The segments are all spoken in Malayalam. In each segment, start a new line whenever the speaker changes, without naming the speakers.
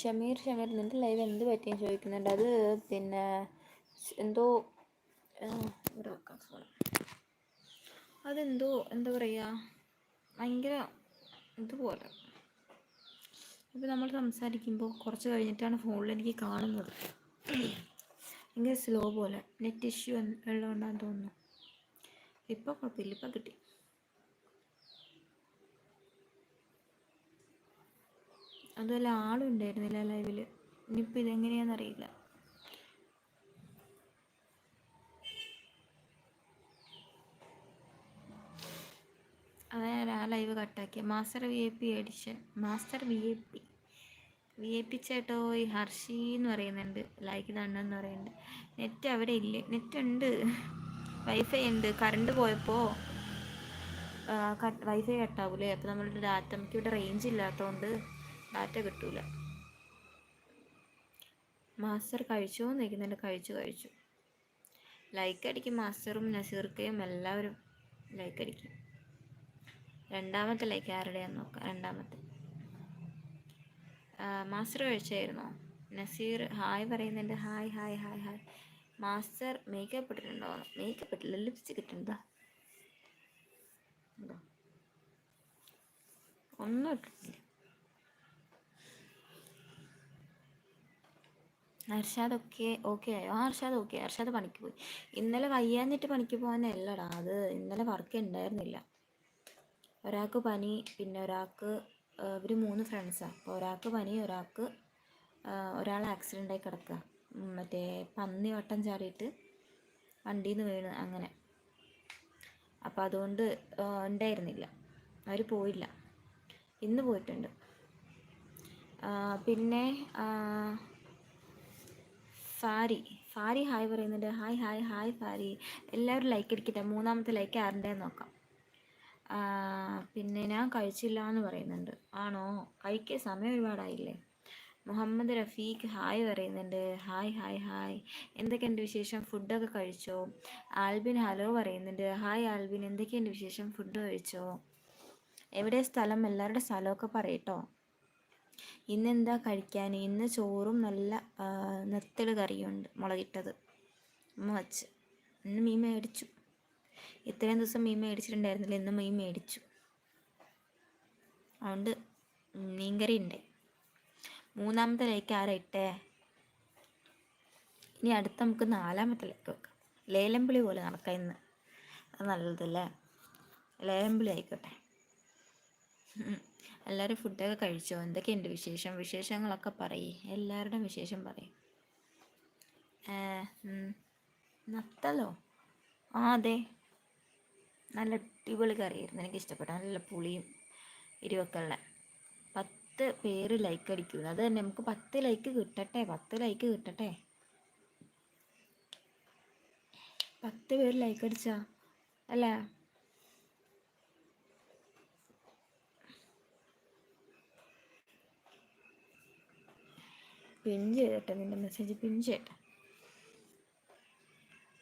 ഷമീർ ഷമീർ നിന്റെ ലൈവ് എന്ത് പറ്റിയെന്ന് ചോദിക്കുന്നുണ്ട്. അത് പിന്നെ എന്തോ അതെന്തോ എന്താ പറയുക ഭയങ്കര ഇതുപോലെ. ഇപ്പോൾ നമ്മൾ സംസാരിക്കുമ്പോൾ കുറച്ച് കഴിഞ്ഞിട്ടാണ് ഫോണിൽ എനിക്ക് കാണുന്നത്. ഭയങ്കര സ്ലോ പോലെ. നെറ്റ് ഇഷ്യൂ ഉള്ളതുകൊണ്ടാണെന്ന് തോന്നുന്നു. ഇപ്പോൾ കുഴപ്പമില്ല. ഇപ്പം കിട്ടി. അതുപോലെ ആളും ഉണ്ടായിരുന്നില്ല ലൈവിൽ ഇനിയിപ്പോൾ ഇതെങ്ങനെയാണെന്നറിയില്ല അതായത് ആ live കട്ടാക്കിയ master V I P edition master V I P V I P ചേട്ടോ ഈ ഹർഷി എന്ന് പറയുന്നുണ്ട്. ലൈക്ക് തന്നെന്ന് പറയുന്നുണ്ട്. നെറ്റ് അവിടെ ഇല്ല. നെറ്റ് ഉണ്ട്. വൈഫൈ ഉണ്ട്. കറണ്ട് പോയപ്പോൾ വൈഫൈ കട്ടാവൂലേ അപ്പോൾ നമ്മളുടെ ഡാറ്റ നമുക്ക് ഇവിടെ റേഞ്ച് ഇല്ലാത്തതുകൊണ്ട് ഡാറ്റ കിട്ടൂല. മാസ്റ്റർ കഴിച്ചോ നിൽക്കുന്നുണ്ട് കഴിച്ചു കഴിച്ചു. ലൈക്ക് അടിക്കും മാസ്റ്ററും നസീർക്കയും എല്ലാവരും ലൈക്ക് അടിക്കും. രണ്ടാമത്തെ ലൈക്ക് ആരുടെയാന്ന് നോക്കാം. രണ്ടാമത്തെ. മാസ്റ്റർ കഴിച്ചായിരുന്നോ? നസീർ ഹായ് പറയുന്നുണ്ട്. Hi hi hi hi. Master makeup ഇട്ടിട്ടുണ്ടോ? Makeup ഇട്ടില്ല. ലിപ്സ്റ്റിക് ഇട്ടിട്ടുണ്ടോ? ഒന്നും ഇട്ടിട്ടില്ല. അർഷാദ് ഒക്കെ ഓക്കെ ആയോ? ആ അർഷാദ് ഓക്കെ അർഷാദ് പണിക്ക് പോയി. ഇന്നലെ വയ്യാഞ്ഞിട്ട് പണിക്ക് പോകാനല്ലടാ അത് ഇന്നലെ വർക്ക് ഉണ്ടായിരുന്നില്ല ഒരാൾക്ക് പനി പിന്നെ ഒരാൾക്ക് ഇവർ മൂന്ന് ഫ്രണ്ട്സാണ് അപ്പോൾ ഒരാൾക്ക് പനി ഒരാൾക്ക് ഒരാൾ ആക്സിഡന്റ് ആയി കിടക്കുക മറ്റേ പന്നി വട്ടം ചാടിയിട്ട് വണ്ടിയിൽ നിന്ന് വീണ് അങ്ങനെ. അപ്പോൾ അതുകൊണ്ട് ഉണ്ടായിരുന്നില്ല അവർ പോയില്ല. ഇന്ന് പോയിട്ടുണ്ട്. പിന്നെ ഫാരി ഫാരി ഹായ് പറയുന്നുണ്ട്. ഹായ് ഹായ് ഹായ് ഫാരി എല്ലാവരും ലൈക്ക് അടിക്കട്ടെ. മൂന്നാമത്തെ ലൈക്ക് ആരുടെ നോക്കാം. പിന്നെ ഞാൻ കഴിച്ചില്ല എന്ന് പറയുന്നുണ്ട്. ആണോ? കഴിക്കാൻ സമയം ഒരുപാടായില്ലേ? മുഹമ്മദ് റഫീഖ് ഹായ് പറയുന്നുണ്ട്. Hi hi hi. എന്തൊക്കെയുണ്ട് വിശേഷം? ഫുഡൊക്കെ കഴിച്ചോ? ആൽബിൻ ഹലോ പറയുന്നുണ്ട്. ഹായ് ആൽബിൻ. എന്തൊക്കെയുണ്ട് വിശേഷം? ഫുഡ് കഴിച്ചോ? എവിടെ സ്ഥലം? എല്ലാവരുടെ സ്ഥലമൊക്കെ പറയട്ടോ. ഇന്ന് എന്താ കഴിക്കാൻ? ഇന്ന് ചോറും നല്ല നെത്തൽ കറിയുണ്ട് മുളകിട്ടത്. അമ്മ വച്ച്. ഇന്ന് മീൻ മേടിച്ചു. ഇത്രയും ദിവസം മീൻ മേടിച്ചിട്ടുണ്ടായിരുന്നില്ല. ഇന്ന് മീൻ മേടിച്ചു. അതുകൊണ്ട് മീൻകറി ഉണ്ട് മൂന്നാമത്തെ ലേക്ക് ആരാ ഇട്ടേ? ഇനി അടുത്ത നമുക്ക് നാലാമത്തെ ലേക്ക് വെക്കാം. ലേലമ്പിളി പോലെ നടക്കാം ഇന്ന്. അത് നല്ലതല്ലേ? ലേലമ്പിളി ആയിക്കോട്ടെ. എല്ലാവരും ഫുഡൊക്കെ കഴിച്ചോ? എന്തൊക്കെയുണ്ട് വിശേഷം? വിശേഷങ്ങളൊക്കെ പറയേ. എല്ലാവരുടെയും വിശേഷം പറയും. നത്തലോ? ആ അതെ. നല്ല അടിപൊളി കറിയായിരുന്നു. എനിക്ക് ഇഷ്ടപ്പെട്ടു. നല്ല പുളിയും എരിവൊക്കെ ഉള്ള. പത്ത് പേര് ലൈക്ക് അടിക്കൂ അത് തന്നെ. നമുക്ക് പത്ത് ലൈക്ക് കിട്ടട്ടെ? പത്ത് ലൈക്ക് കിട്ടട്ടെ? പത്ത് പേര് ലൈക്ക് അടിച്ചാ? അല്ലേ പിൻ ചെയ്യട്ടെ നിന്റെ മെസ്സേജ് പിൻ ചെയ്യട്ടെ.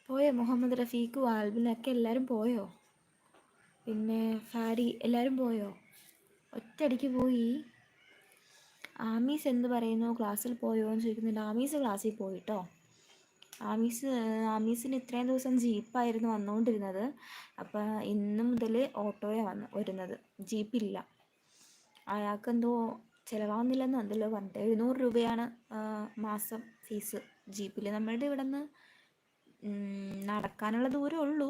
പോയോ? മുഹമ്മദ് റഫീഖ് ആൽബിനൊക്കെ എല്ലാവരും പോയോ? പിന്നെ ഫാരി എല്ലാവരും പോയോ? ഒറ്റയടിക്ക് പോയി? ആമീസ് എന്ത് പറയുന്നു? ക്ലാസ്സിൽ പോയോ എന്ന് ചോദിക്കുന്നുണ്ട്. ആമീസ് ക്ലാസ്സിൽ പോയിട്ടോ ആമീസ് ആമീസിന് ഇത്രയും ദിവസം ജീപ്പായിരുന്നു വന്നുകൊണ്ടിരുന്നത്. അപ്പോൾ ഇന്ന് മുതൽ ഓട്ടോയാണ് വന്ന് വരുന്നത്. ജീപ്പില്ല അയാൾക്ക് എന്തോ ചിലവാകുന്നില്ലെന്ന് എന്തല്ലോ പറഞ്ഞിട്ട് എഴുന്നൂറ് രൂപയാണ് മാസം ഫീസ് ജീപ്പിൽ നമ്മളുടെ ഇവിടെ നിന്ന് നടക്കാനുള്ള ദൂരമേ ഉള്ളൂ.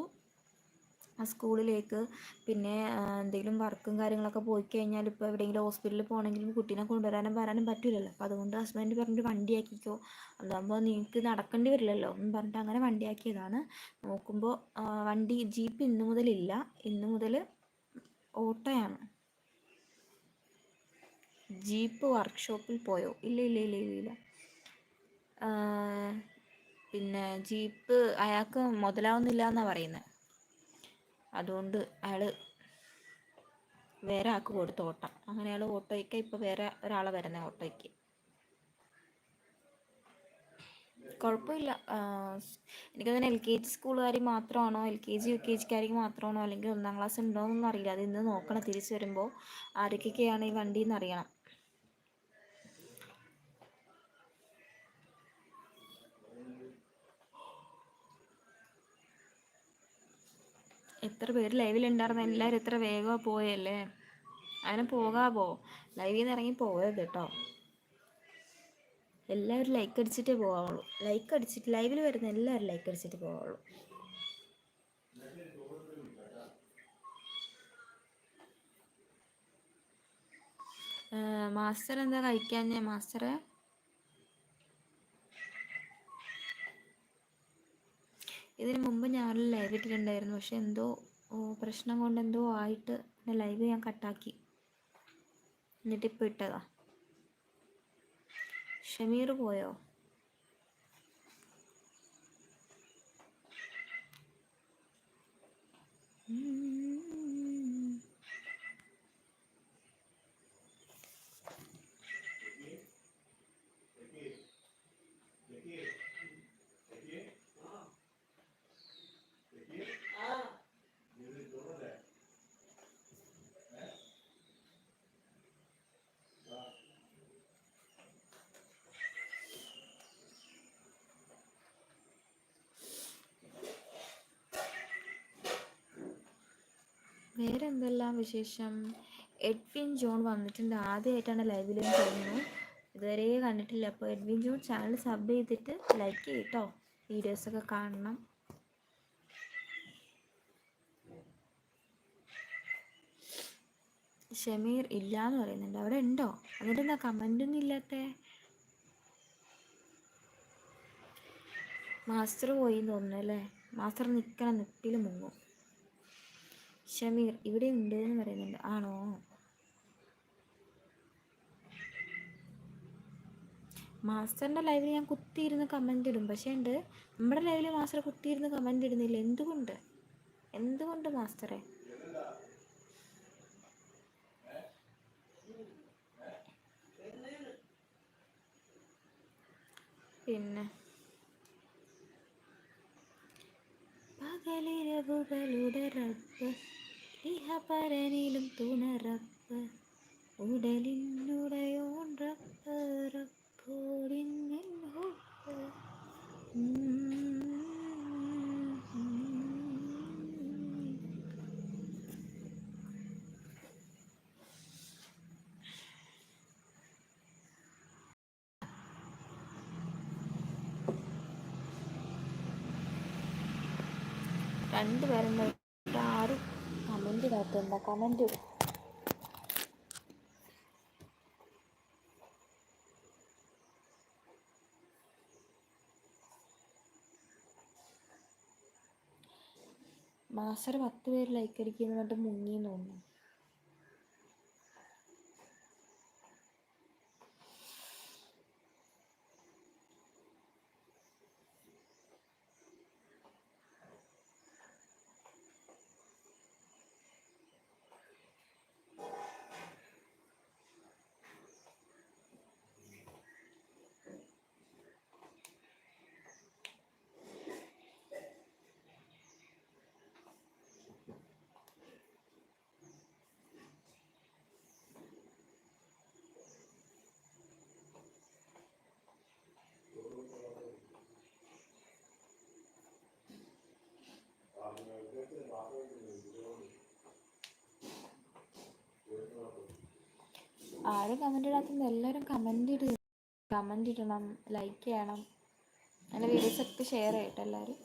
ആ സ്കൂളിലേക്ക് പിന്നെ എന്തെങ്കിലും വർക്കും കാര്യങ്ങളൊക്കെ പോയി കഴിഞ്ഞാൽ ഇപ്പോൾ എവിടെയെങ്കിലും ഹോസ്പിറ്റലിൽ പോകണമെങ്കിലും കുട്ടീനെ കൊണ്ടുവരാനും വരാനും പറ്റില്ലല്ലോ അപ്പോൾ അതുകൊണ്ട് ഹസ്ബൻഡ് പറഞ്ഞിട്ട് വണ്ടിയാക്കിക്കോ. അതാകുമ്പോൾ നിങ്ങൾക്ക് നടക്കേണ്ടി വരില്ലല്ലോ. എന്ന് പറഞ്ഞിട്ട് അങ്ങനെ വണ്ടിയാക്കിയതാണ്. നോക്കുമ്പോൾ വണ്ടി ജീപ്പ് ഇന്നു മുതലില്ല. ഇന്നു മുതൽ ഓട്ടോയാണ്. ജീപ്പ് വർക്ക്ഷോപ്പിൽ പോയോ? ഇല്ല ഇല്ല ഇല്ല ഇല്ല പിന്നെ ജീപ്പ് അയാൾക്ക് മുതലാവുന്നില്ല എന്നാണ് പറയുന്നത് അതുകൊണ്ട് അയാൾ വേറെ ആൾക്ക് കൊടുത്തു ഓട്ടം. അങ്ങനെ അയാൾ ഓട്ടോയ്ക്ക് ഇപ്പോൾ വേറെ ഒരാളെ വരുന്നത് ഓട്ടോയ്ക്ക്. കുഴപ്പമില്ല. എനിക്ക് എൽ കെ ജി സ്കൂളുകാർ മാത്രമാണോ L K G U K ജിക്കാർക്ക് മാത്രമാണോ അല്ലെങ്കിൽ ഒന്നാം ക്ലാസ് ഉണ്ടോ എന്നൊന്നും അറിയില്ല. അത് ഇന്ന് നോക്കണം തിരിച്ചു വരുമ്പോൾ ആരൊക്കെയാണ് ഈ വണ്ടി എന്ന് അറിയണം. എത്ര പേര് ലൈവിലുണ്ടായിരുന്ന എല്ലാവരും എത്ര വേഗം പോയല്ലേ? അങ്ങനെ പോകാവോ ലൈവിൽ നിന്ന് ഇറങ്ങി പോകരുത് കേട്ടോ എല്ലാവരും ലൈക്ക് അടിച്ചിട്ടേ പോകാവുള്ളൂ ലൈക്ക് അടിച്ചിട്ട് ലൈവിൽ വരുന്ന എല്ലാവരും ലൈക്ക് അടിച്ചിട്ട് പോകാവുള്ളൂ മാസ്റ്റർ എന്താ കഴിക്കാഞ്ഞേ? മാസ്റ്ററെ? ഇതിന് മുമ്പ് ഞാൻ ലൈവ് ഇട്ടിട്ടുണ്ടായിരുന്നു. പക്ഷെ എന്തോ പ്രശ്നം കൊണ്ട് എന്തോ ആയിട്ട് ലൈവ് ഞാൻ കട്ടാക്കി എന്നിട്ട് ഇപ്പൊ ഇട്ടതാ. ഷമീർ പോയോ? എന്തെല്ലാം വിശേഷം? എഡ്വിൻ ജോൺ വന്നിട്ടുണ്ട്. ആദ്യമായിട്ടാണ് ലൈവിൽ തോന്നുന്നു. ഇതുവരെ കണ്ടിട്ടില്ല. അപ്പോൾ എഡ്വിൻ ജോൺ ചാനൽ സബ് ചെയ്തിട്ട് ലൈക്ക് ചെയ്യട്ടോ. വീഡിയോസൊക്കെ കാണണം. ഷമീർ ഇല്ല എന്ന് പറയുന്നുണ്ട്. അവിടെ ഉണ്ടോ? എന്നിട്ട് എന്താ കമന്റ് ഒന്നും ഇല്ലാത്ത? മാസ്റ്റർ പോയി തോന്നുന്നു അല്ലേ? മാസ്റ്റർ നിൽക്കണം നിപ്പിൽ മുങ്ങും. ഷമീർ ഇവിടെ ഉണ്ട് എന്ന് പറയുന്നുണ്ട്. ആണോ? മാസ്റ്ററിന്റെ ലൈവിൽ ഞാൻ കുത്തിയിരുന്ന് കമന്റ് ഇടും. പക്ഷേ ഉണ്ട് നമ്മുടെ ലൈവിൽ മാസ്റ്റർ കുത്തിയിരുന്ന് കമന്റ് ഇടുന്നില്ല. എന്തുകൊണ്ട്? എന്തുകൊണ്ട് മാസ്റ്ററെ? പിന്നെ? പകലിരവുകളുടെ റബ്ബ് ഇഹപരനിലും തുണറപ്പ് ഉടലിനുടയോൺ റബ്ബ് റബ്ബോടിൻ ഹുബ്ബ് രണ്ടുപേരും ആരും കമന്റ് ഇടാത്തണ്ട കമന്റ് മാസ്റ്റർ പത്ത് പേര് ലൈക്ക് അടിക്കുന്നു പറഞ്ഞിട്ട് തോന്നുന്നു. ആരും കമന്റ് ഇടാത്തത് എല്ലാവരും കമന്റ് ഇട. കമന്റ് ഇടണം ലൈക്ക് ചെയ്യണം. എന്റെ വീഡിയോസൊക്കെ ഷെയർ ചെയ്യട്ടെ എല്ലാവരും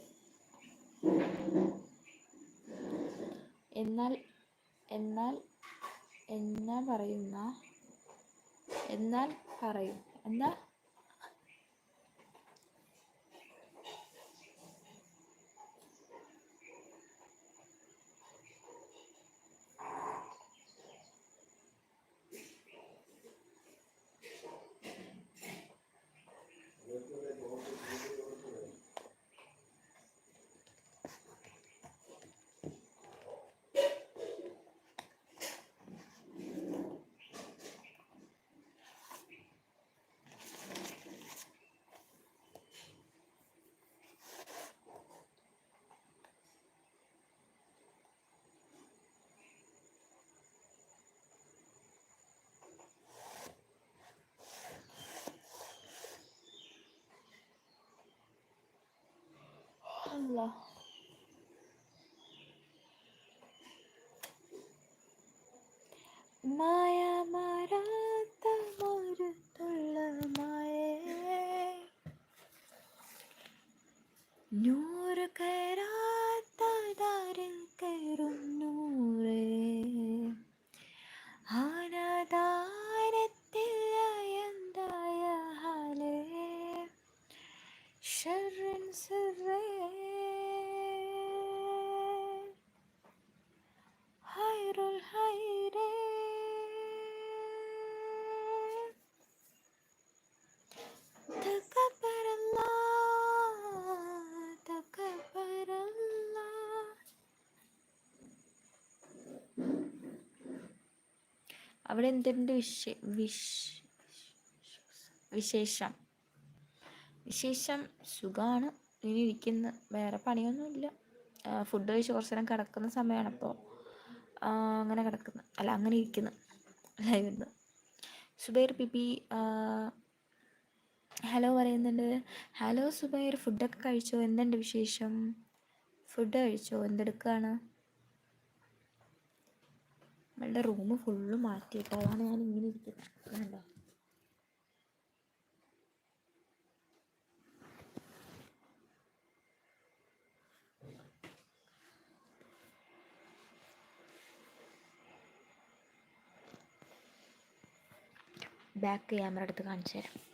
എന്നാൽ എന്നാൽ എന്നാ പറയുന്ന എന്നാൽ പറയും. എന്താ? അവിടെ എന്തുണ്ട് വിശ വിശ് വിശേഷം? വിശേഷം സുഖമാണ് ഇനി ഇരിക്കുന്ന. വേറെ പണിയൊന്നുമില്ല. ഫുഡ് കഴിച്ച് കുറച്ച് നേരം കിടക്കുന്ന സമയമാണ് അപ്പോൾ അങ്ങനെ കിടക്കുന്നു. അല്ല അങ്ങനെ ഇരിക്കുന്നു. ലൈവ് ഇരുന്ന് സുബൈർ പിപി ഹലോ പറയുന്നുണ്ട്. ഹലോ സുബൈർ ഫുഡൊക്കെ കഴിച്ചോ? എന്തുണ്ട് വിശേഷം? ഫുഡ് കഴിച്ചോ? എന്തെടുക്കുകയാണ് നമ്മളുടെ റൂം ഫുള്ള് മാറ്റിയിട്ട്? അതാണ് ഞാൻ ഇങ്ങനെ ഇരിക്കുന്നത്. കണ്ടോ? ബാക്ക് ക്യാമറ എടുത്ത് കാണിച്ചു തരാം.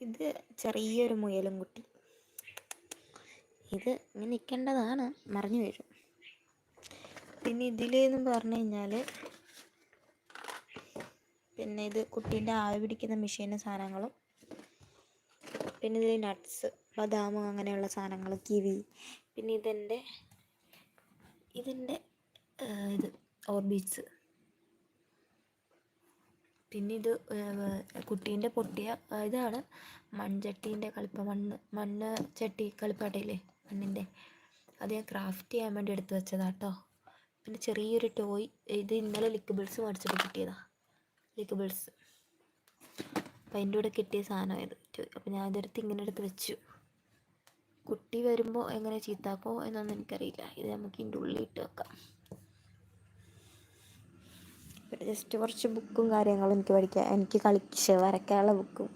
ഇത് ചെറിയൊരു മുയലും കുട്ടി. ഇത് ഇങ്ങനെ നിൽക്കേണ്ടതാണ്. മറിഞ്ഞു വരും പിന്നെ ഇതിലെന്ന് പറഞ്ഞു കഴിഞ്ഞാൽ പിന്നെ ഇത് കുട്ടീന്റെ ആവി പിടിക്കുന്ന മെഷീനും സാധനങ്ങളും പിന്നെ ഇതിൽ നട്ട്സ് ബദാം അങ്ങനെയുള്ള സാധനങ്ങൾ കിവി പിന്നെ ഇതെന്റെ ഇതിന്റെ ഇത് ഓർബിറ്റ്സ്. പിന്നെ ഇത് കുട്ടീന്റെ പൊട്ടിയ ഇതാണ് മൺചട്ടീന്റെ കളിപ്പ മണ്ണ് മണ്ണ് ചട്ടി കളിപ്പാട്ടയില്ലേ മണ്ണിന്റെ അത് ഞാൻ ക്രാഫ്റ്റ് ചെയ്യാൻ വേണ്ടി എടുത്തു വെച്ചതാട്ടോ. പിന്നെ ചെറിയൊരു ടോയ് ഇത് ഇന്നലെ ലിക്വിബിൾസ് മേടിച്ചിട്ട് കിട്ടിയതാ. ലിക്വിബിൾസ് അപ്പം അതിന്റെ കൂടെ കിട്ടിയ സാധനമായത് അപ്പം ഞാൻ ഇതെടുത്ത് ഇങ്ങനെ എടുത്ത് വെച്ചു. കുട്ടി വരുമ്പോൾ എങ്ങനെ ചീത്താക്കോ എന്നൊന്നും എനിക്കറിയില്ല. ഇത് നമുക്ക് ഇതിന്റെ ഉള്ളിൽ ഇട്ട് വെക്കാം. ജസ്റ്റ് കുറച്ച് ബുക്കും കാര്യങ്ങളും എനിക്ക് പഠിക്കാൻ എനിക്ക് കളിച്ച് വരയ്ക്കാനുള്ള ബുക്കും.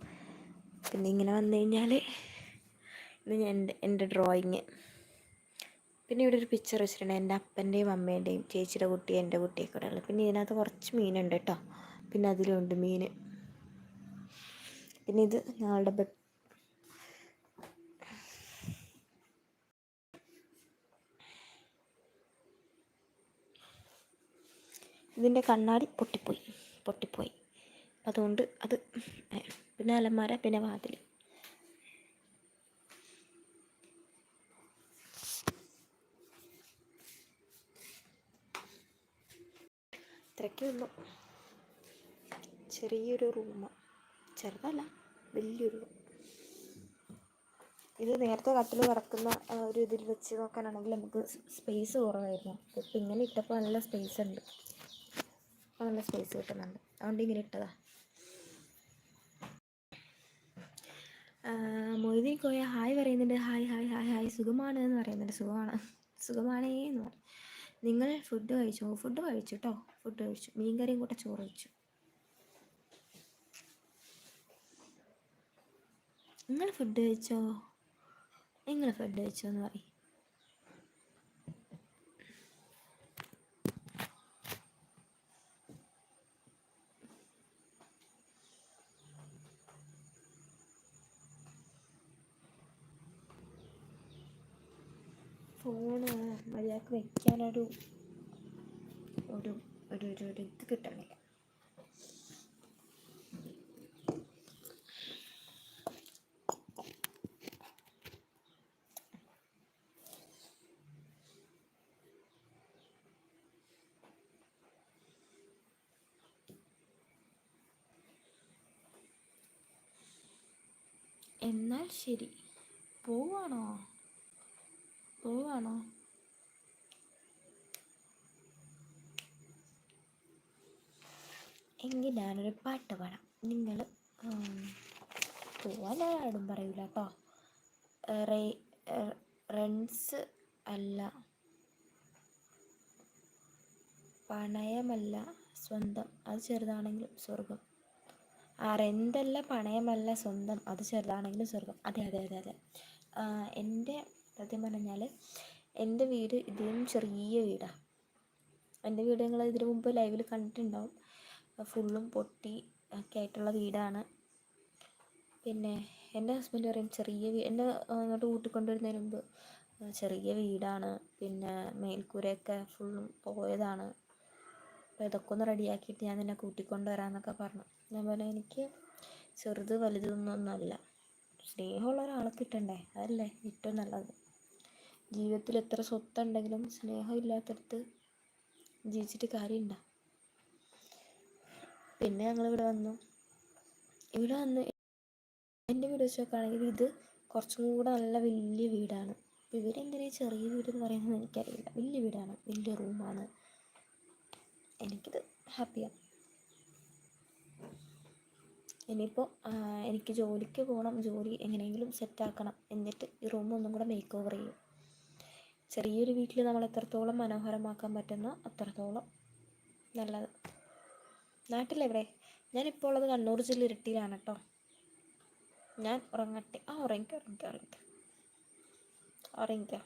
പിന്നെ ഇങ്ങനെ വന്നു കഴിഞ്ഞാൽ ഇത് എന്റെ എന്റെ ഡ്രോയിങ് പിന്നെ ഇവിടെ ഒരു പിക്ചർ വെച്ചിട്ടുണ്ട്. എന്റെ അപ്പന്റെയും അമ്മേന്റെയും ചേച്ചിയുടെ കുട്ടി എന്റെ കുട്ടിയൊക്കെ ഉള്ളത്. പിന്നെ ഇതിനകത്ത് കുറച്ച് മീനുണ്ട് കേട്ടോ. പിന്നെ അതിലുണ്ട് മീൻ. പിന്നെ ഇത് ഞങ്ങളുടെ ബെഡ് ഇതിന്റെ കണ്ണാടി പൊട്ടിപ്പോയി പൊട്ടിപ്പോയി. അതുകൊണ്ട് അത് പിന്നെ അലമാര പിന്നെ വാതിൽ ഇത്രയ്ക്കേ ഉള്ളൂ. ചെറിയൊരു റൂമ് ചെറുതല്ല വലിയൊരു ഇത് നേരത്തെ കട്ടിൽ കിടക്കുന്ന ഒരു ഇതിൽ വെച്ച് നോക്കാനാണെങ്കിൽ നമുക്ക് സ്പേസ് കുറവായിരുന്നു. ഇപ്പം ഇങ്ങനെ ഇട്ടപ്പോൾ നല്ല സ്പേസ് ഉണ്ട്. നല്ല സ്പേസ് കിട്ടുന്നുണ്ട്. അതുകൊണ്ട് ഇങ്ങനെ ഇട്ടതാ. മൊയ്തീൻ കോയ ഹായ് പറയുന്നുണ്ട്. ഹായ് ഹായ് ഹായ് ഹായ് സുഖമാണ് എന്ന് പറയുന്നുണ്ട്. സുഖമാണ്. സുഖമാണേ എന്ന് പറയും നിങ്ങൾ ഫുഡ് കഴിച്ചോ? ഫുഡ് കഴിച്ചു കേട്ടോ ഫുഡ് കഴിച്ചു. മീൻകറിയും കൂടെ ചോറ് കഴിച്ചു. നിങ്ങൾ ഫുഡ് കഴിച്ചോ? നിങ്ങൾ ഫുഡ് കഴിച്ചോ എന്ന് പറയും. ഒരു ഒരു ഒരു ഒരു ഒരു ഇത് കിട്ടണില്ല എന്നാൽ ശരി. പോവാണോ? പോവാണോ? എങ്കിൽ ഞാനൊരു പാട്ട് പാടാം. നിങ്ങൾ പോവാൻ ആരും പറയൂല കേട്ടോ റൺസ് അല്ല പണയമല്ല സ്വന്തം അത് ചെറുതാണെങ്കിലും സ്വർഗം ആ പണയമല്ല സ്വന്തം അത് ചെറുതാണെങ്കിലും സ്വർഗം അതെ അതെ അതെ അതെ. എന്റെ സത്യം പറഞ്ഞാൽ എന്റെ വീട് ഇതിലും ചെറിയ വീടാണ് എന്റെ വീട് നിങ്ങൾ ഇതിനു മുമ്പ് ലൈവിൽ കണ്ടിട്ടുണ്ടാവും. ഫുള്ളും പൊട്ടി ഒക്കെ ആയിട്ടുള്ള വീടാണ്. പിന്നെ എന്റെ ഹസ്ബൻഡ് പറയും ചെറിയ വീ എന്നെ അങ്ങോട്ട് കൂട്ടിക്കൊണ്ടുവരുന്നതിന് മുമ്പ് ചെറിയ വീടാണ്. പിന്നെ മേൽക്കൂരയൊക്കെ ഫുള്ളും പോയതാണ്. അപ്പോൾ ഇതൊക്കെ ഒന്ന് റെഡിയാക്കിയിട്ട് ഞാൻ നിന്നെ കൂട്ടിക്കൊണ്ട് വരാമെന്നൊക്കെ പറഞ്ഞു പറഞ്ഞു എനിക്ക് ചെറുത് വലുതൊന്നൊന്നുമല്ല. സ്നേഹമുള്ള ഒരാളെ കിട്ടണ്ടേ? അതല്ലേ ഏറ്റവും നല്ലത്. ജീവിതത്തിൽ എത്ര സ്വത്തുണ്ടെങ്കിലും സ്നേഹം ഇല്ലാത്തടത്ത് ജീവിച്ചിട്ട് കാര്യമുണ്ടോ? പിന്നെ ഞങ്ങൾ ഇവിടെ വന്നു. ഇവിടെ വന്ന് എന്റെ വീട് വെച്ച് നോക്കുകയാണെങ്കിൽ ഇത് കുറച്ചും കൂടെ നല്ല വലിയ വീടാണ്. ഇവരെന്തിനാ ചെറിയ വീട് എന്ന് പറയുന്നത് എനിക്കറിയില്ല. വലിയ വീടാണ്. വലിയ റൂമാണ്. എനിക്കിത് ഹാപ്പിയാണ് ഇനിയിപ്പോൾ എനിക്ക് ജോലിക്ക് പോകണം. ജോലി എങ്ങനെയെങ്കിലും സെറ്റാക്കണം. എന്നിട്ട് ഈ റൂം ഒന്നും കൂടെ മേക്ക് ഓവർ ചെയ്യും. ചെറിയൊരു വീട്ടിൽ നമ്മൾ എത്രത്തോളം മനോഹരമാക്കാൻ പറ്റുന്നോ അത്രത്തോളം നല്ലത്. നാട്ടിലെവിടെ? ഞാനിപ്പോൾ ഉള്ളത് കണ്ണൂർ ജില്ല ഇരട്ടിയിലാണ് കേട്ടോ ഞാൻ ഉറങ്ങട്ടെ. ആ ഉറങ്ങിക്കോ ഉറങ്ങിക്കോ ഉറങ്ങിക്കോ. ഉറങ്ങിക്കോ.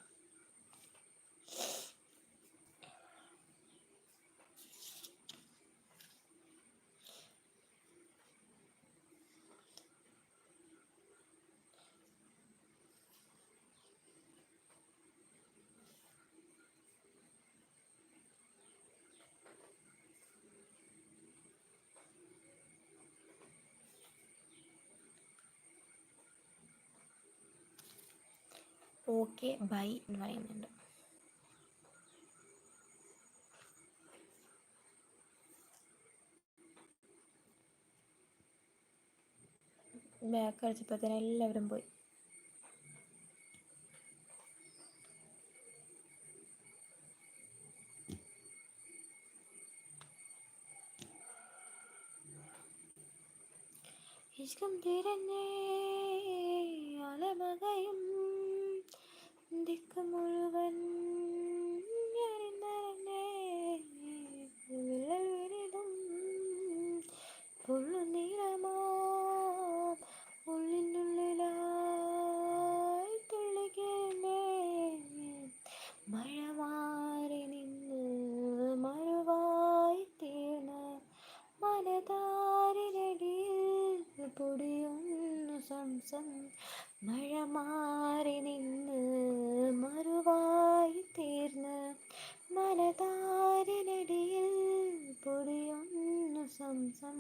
ഓക്കെ ബൈ എന്ന് പറയുന്നുണ്ട്. ബാക്ക് അടിച്ചപ്പോൾ എല്ലാവരും പോയി. ഇഷ്ടം തിരഞ്ഞേ അലമകയും ദിക്ക് മുഴുവൻ സംസം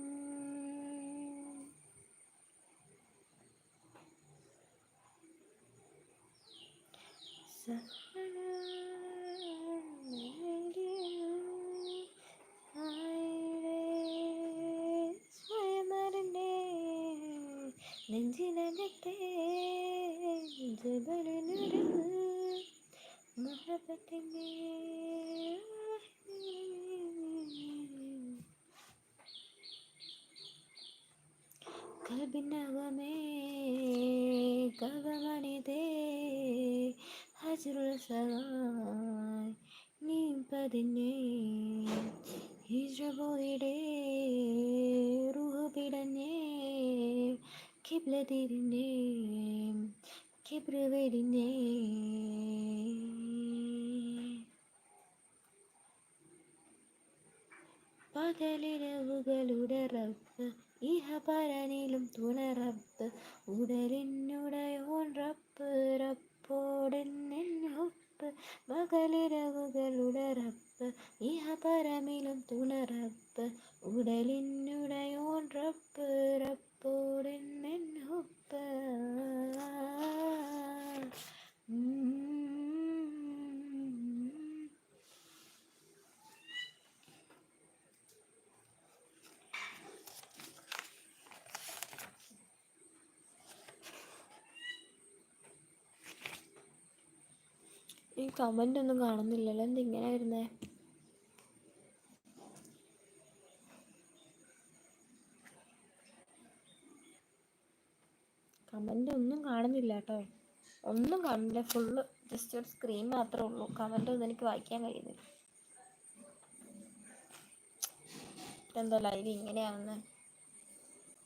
സ്വയമറിന്റെ നെഞ്ചിനകത്തെ ജബലിനുരു കൽബിനകമേ കവമണിതേ ഹജറുൽ സഹായ് നീ പതിഞ്ഞേ. ഹിജ്ര പോയിടേ റുഹ് പിടഞ്ഞേ കിബ്ല തിരിഞ്ഞേ കിബ്ര വെടിഞ്ഞേ. പകലിരവുകളുടെ റബ്ബ് ഇഹ പരനിലും തുണറപ്പ് ഉടലിനുടയോൻ റബ്ബോടെന്നൊപ്പ് പകലിരവുകളുടെ റബ്ബ് ഇഹ പരമിലും തുണറപ്പ് ഉടലിനുടയോൻ റബ്ബോടെന്നൊപ്പ് ഈ കമന്റ് ഒന്നും കാണുന്നില്ലല്ലോ. എന്താ ഇങ്ങനെ വരുന്നേ കമന്റ് ഒന്നും കാണുന്നില്ല കേട്ടോ. ഒന്നും കാണുന്നില്ല. ഫുള്ള് ജസ്റ്റ് ഒരു സ്ക്രീൻ മാത്രമേ ഉള്ളൂ. കമന്റ് ഒന്നും എനിക്ക് വായിക്കാൻ കഴിയുന്നില്ല. എന്താ ലൈവ് ഇങ്ങനെയാവുന്നത്